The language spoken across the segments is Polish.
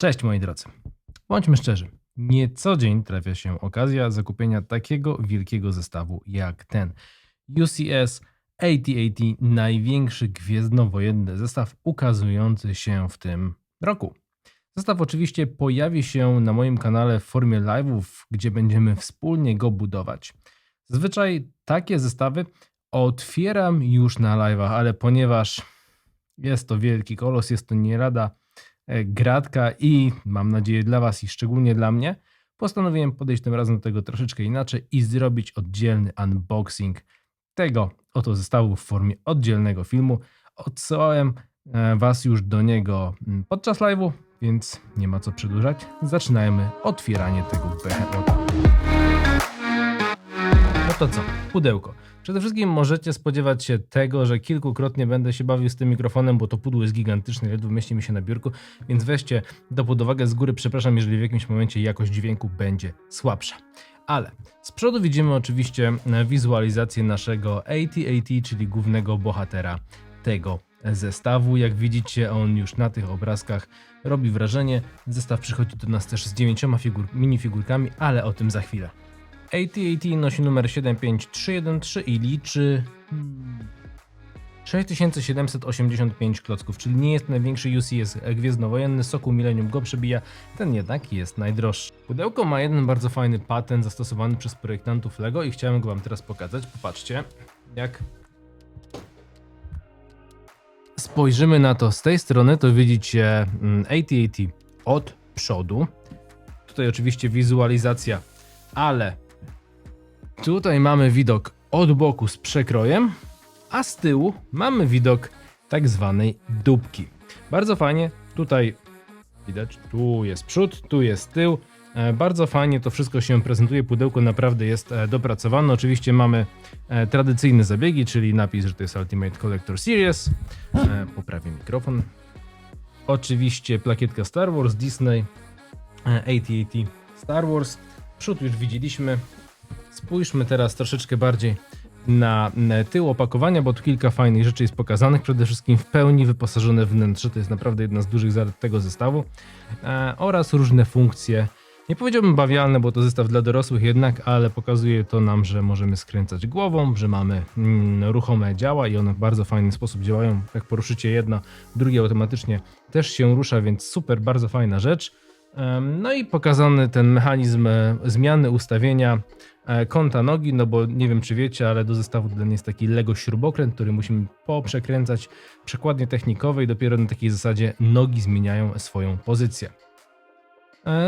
Cześć moi drodzy. Bądźmy szczerzy. Nie co dzień trafia się okazja zakupienia takiego wielkiego zestawu jak ten. UCS AT-AT największy gwiezdnowojenny zestaw ukazujący się w tym roku. Zestaw oczywiście pojawi się na moim kanale w formie live'ów, gdzie będziemy wspólnie go budować. Zazwyczaj takie zestawy otwieram już na live'ach, ale ponieważ jest to wielki kolos, jest to nie lada e, gratka i mam nadzieję dla Was i szczególnie dla mnie, postanowiłem podejść tym razem do tego troszeczkę inaczej i zrobić oddzielny unboxing tego oto zestawu w formie oddzielnego filmu. Odsyłałem e, Was już do niego mm, podczas live'u, więc nie ma co przedłużać. Zaczynajmy otwieranie tego behemota. To co? Pudełko. Przede wszystkim możecie spodziewać się tego, że kilkukrotnie będę się bawił z tym mikrofonem, bo to pudło jest gigantyczne, ledwo mieści mi się na biurku, więc weźcie do pod uwagę z góry, przepraszam, jeżeli w jakimś momencie jakość dźwięku będzie słabsza. Ale z przodu widzimy oczywiście wizualizację naszego AT-AT, czyli głównego bohatera tego zestawu. Jak widzicie, on już na tych obrazkach robi wrażenie. Zestaw przychodzi do nas też z dziewięcioma figur, minifigurkami, ale o tym za chwilę. AT-AT nosi numer 75313 i liczy hmm, 6785 klocków, czyli nie jest największy UCS gwiezdnowojenny, Sokół Millennium go przebija, ten jednak jest najdroższy. Pudełko ma jeden bardzo fajny patent zastosowany przez projektantów LEGO i chciałem go wam teraz pokazać. Popatrzcie, jak spojrzymy na to z tej strony, to widzicie mm, AT-AT od przodu. Tutaj oczywiście wizualizacja, ale Tutaj mamy widok od boku z przekrojem, a z tyłu mamy widok tak zwanej dupki. Bardzo fajnie, tutaj widać, tu jest przód, tu jest tył. E, Bardzo fajnie to wszystko się prezentuje, pudełko naprawdę jest e, dopracowane. Oczywiście mamy e, tradycyjne zabiegi, czyli napis, że to jest Ultimate Collector Series. Poprawię mikrofon. Oczywiście plakietka Star Wars, Disney, AT-AT Star Wars. Przód już widzieliśmy, Spójrzmy teraz troszeczkę bardziej na tył opakowania, bo tu kilka fajnych rzeczy jest pokazanych. Przede wszystkim w pełni wyposażone wnętrze, to jest naprawdę jedna z dużych zalet tego zestawu. E, oraz różne funkcje. Nie powiedziałbym bawialne, bo to zestaw dla dorosłych jednak, ale pokazuje to nam, że możemy skręcać głową, że mamy mm, ruchome działa i one w bardzo fajny sposób działają. Jak poruszycie jedno, drugie automatycznie też się rusza, więc super, bardzo fajna rzecz. No i pokazany ten mechanizm e, zmiany ustawienia e, kąta nogi, no bo nie wiem czy wiecie, ale do zestawu dodany jest taki Lego śrubokręt, który musimy poprzekręcać przekładnie technikowej, dopiero na takiej zasadzie nogi zmieniają swoją pozycję.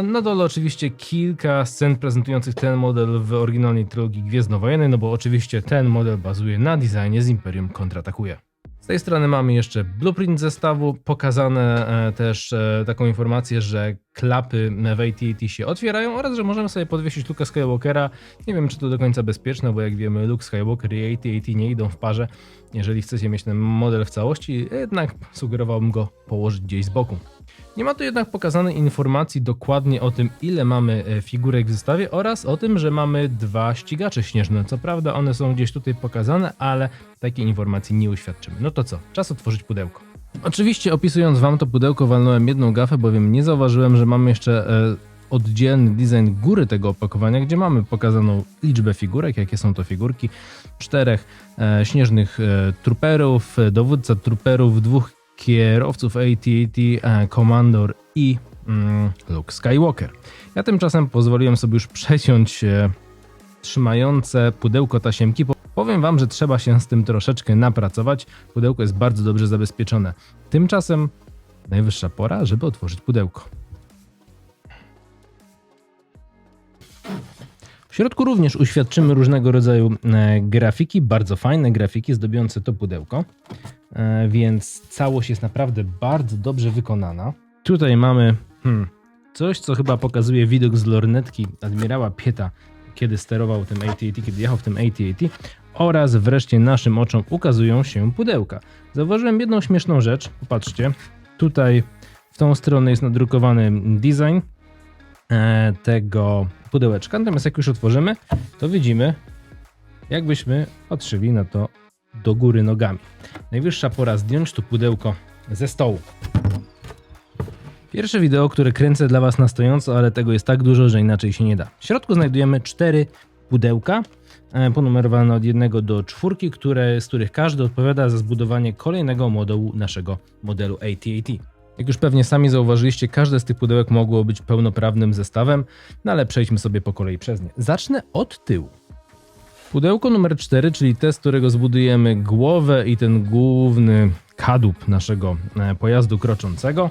Na dole oczywiście kilka scen prezentujących ten model w oryginalnej trylogii Gwiezdnowojennej, no bo oczywiście ten model bazuje na designie z Imperium kontratakuje. Z tej strony mamy jeszcze blueprint zestawu, pokazane e, też e, taką informację, że klapy w AT&T się otwierają oraz, że możemy sobie podwiesić Luke'a Skywalkera. Nie wiem, czy to do końca bezpieczne, bo jak wiemy, Luke Skywalker i AT&T nie idą w parze. Jeżeli chcecie mieć ten model w całości, jednak sugerowałbym go położyć gdzieś z boku. Nie ma tu jednak pokazanej informacji dokładnie o tym, ile mamy e, figurek w zestawie oraz o tym, że mamy dwa ścigacze śnieżne. Co prawda one są gdzieś tutaj pokazane, ale takiej informacji nie uświadczymy. No to co? Czas otworzyć pudełko. Oczywiście opisując wam to pudełko walnąłem jedną gafę, bowiem nie zauważyłem, że mamy jeszcze e, oddzielny design góry tego opakowania, gdzie mamy pokazaną liczbę figurek, jakie są to figurki. Czterech e, śnieżnych e, truperów, e, dowódca truperów, dwóch kierowców AT-AT, e, Commander i mm, Luke Skywalker. Ja tymczasem pozwoliłem sobie już przesiąść e, trzymające pudełko tasiemki. Po- Powiem wam, że trzeba się z tym troszeczkę napracować. Pudełko jest bardzo dobrze zabezpieczone. Tymczasem najwyższa pora, żeby otworzyć pudełko. W środku również uświadczymy różnego rodzaju e, grafiki, bardzo fajne grafiki zdobiące to pudełko, e, więc całość jest naprawdę bardzo dobrze wykonana. Tutaj mamy hmm, coś, co chyba pokazuje widok z lornetki admirała Pieta, kiedy sterował tym AT-AT, kiedy jechał w tym AT-AT oraz wreszcie naszym oczom ukazują się pudełka. Zauważyłem jedną śmieszną rzecz, popatrzcie, tutaj w tą stronę jest nadrukowany design e, tego pudełeczka, natomiast jak już otworzymy, to widzimy, jakbyśmy patrzyli na to do góry nogami. Najwyższa pora zdjąć to pudełko ze stołu. Pierwsze wideo, które kręcę dla Was na stojąco, ale tego jest tak dużo, że inaczej się nie da. W środku znajdujemy cztery pudełka e, ponumerowane od jednego do czwórki, które, z których każdy odpowiada za zbudowanie kolejnego modułu naszego modelu AT-AT. Jak już pewnie sami zauważyliście, każde z tych pudełek mogło być pełnoprawnym zestawem, no ale przejdźmy sobie po kolei przez nie. Zacznę od tyłu. Pudełko numer 4, czyli te, z którego zbudujemy głowę i ten główny kadłub naszego e, pojazdu kroczącego.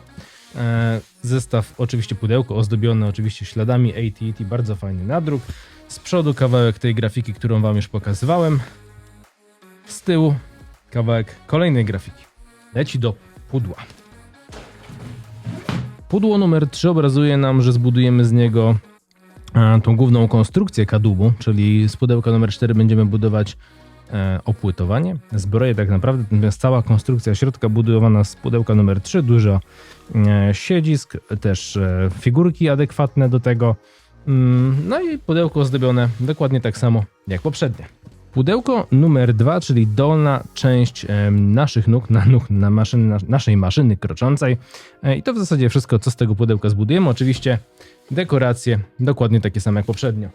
E, Zestaw, oczywiście pudełko ozdobione oczywiście śladami AT&T, bardzo fajny nadruk. Z przodu kawałek tej grafiki, którą wam już pokazywałem. Z tyłu kawałek kolejnej grafiki. Leci do pudła. Pudło numer 3 obrazuje nam, że zbudujemy z niego e, tą główną konstrukcję kadłubu, czyli z pudełka numer 4 będziemy budować e, opłytowanie, zbroję tak naprawdę, natomiast cała konstrukcja środka budowana z pudełka numer 3, dużo e, siedzisk, też figurki adekwatne do tego, Mm, no i pudełko ozdobione dokładnie tak samo jak poprzednie. Pudełko numer 2, czyli dolna część naszych nóg, na nóg na naszej maszyny kroczącej. E, I to w zasadzie wszystko, co z tego pudełka zbudujemy. Oczywiście dekoracje dokładnie takie same jak poprzednio.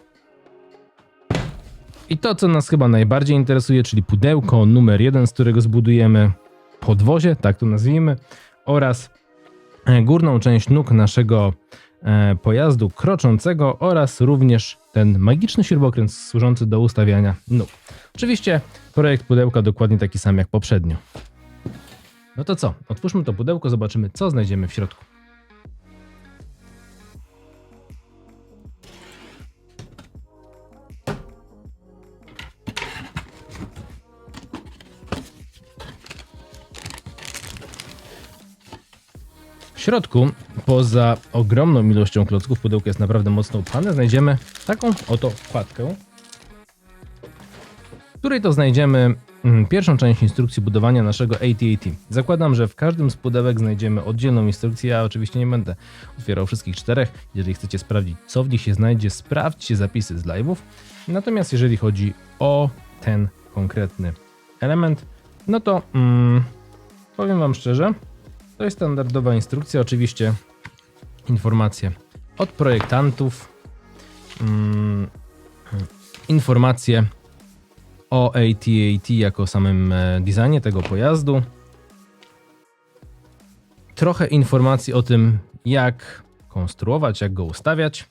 I to, co nas chyba najbardziej interesuje, czyli pudełko numer 1, z którego zbudujemy podwozie, tak to nazwijmy, oraz e, górną część nóg naszego pojazdu kroczącego oraz również ten magiczny śrubokręt służący do ustawiania nóg. Oczywiście projekt pudełka dokładnie taki sam jak poprzednio. No to co? Otwórzmy to pudełko, zobaczymy co znajdziemy w środku. Środku, poza ogromną ilością klocków, pudełko jest naprawdę mocno upchane, znajdziemy taką oto wkładkę, w której to znajdziemy mm, pierwszą część instrukcji budowania naszego AT-AT. Zakładam, że w każdym z pudełek znajdziemy oddzielną instrukcję, ja oczywiście nie będę otwierał wszystkich czterech. Jeżeli chcecie sprawdzić, co w nich się znajdzie, sprawdźcie zapisy z live'ów. Natomiast jeżeli chodzi o ten konkretny element, no to mm, powiem Wam szczerze, to jest standardowa instrukcja, oczywiście informacje od projektantów, mm, informacje o AT-AT jako samym e, designie tego pojazdu, trochę informacji o tym, jak konstruować, jak go ustawiać.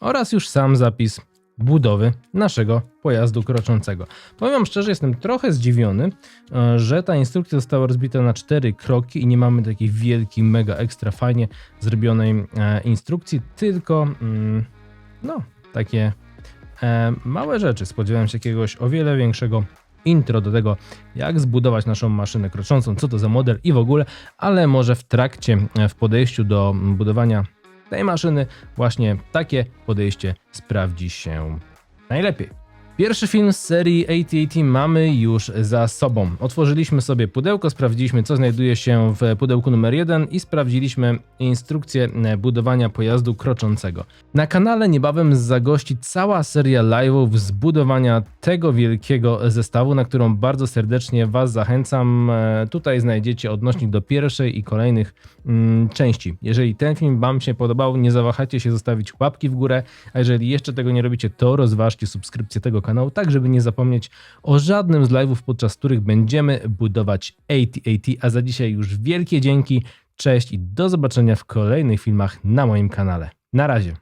Oraz już sam zapis budowy naszego pojazdu kroczącego. Powiem wam szczerze, jestem trochę zdziwiony, e, że ta instrukcja została rozbita na cztery kroki i nie mamy takiej wielkiej, mega ekstra fajnie zrobionej e, instrukcji, tylko mm, no, takie e, małe rzeczy. Spodziewałem się jakiegoś o wiele większego intro do tego, jak zbudować naszą maszynę kroczącą, co to za model i w ogóle, ale może w trakcie, w podejściu do budowania tej maszyny właśnie takie podejście sprawdzi się najlepiej. Pierwszy film z serii AT&T mamy już za sobą. Otworzyliśmy sobie pudełko, sprawdziliśmy co znajduje się w pudełku numer 1 i sprawdziliśmy instrukcję budowania pojazdu kroczącego. Na kanale niebawem zagości cała seria live'ów z budowania tego wielkiego zestawu, na którą bardzo serdecznie Was zachęcam. Tutaj znajdziecie odnośnik do pierwszej i kolejnych mm, części. Jeżeli ten film Wam się podobał, nie zawahajcie się zostawić łapki w górę, a jeżeli jeszcze tego nie robicie, to rozważcie subskrypcję tego kanału, tak żeby nie zapomnieć o żadnym z live'ów, podczas których będziemy budować AT-AT, a za dzisiaj już wielkie dzięki, cześć i do zobaczenia w kolejnych filmach na moim kanale. Na razie.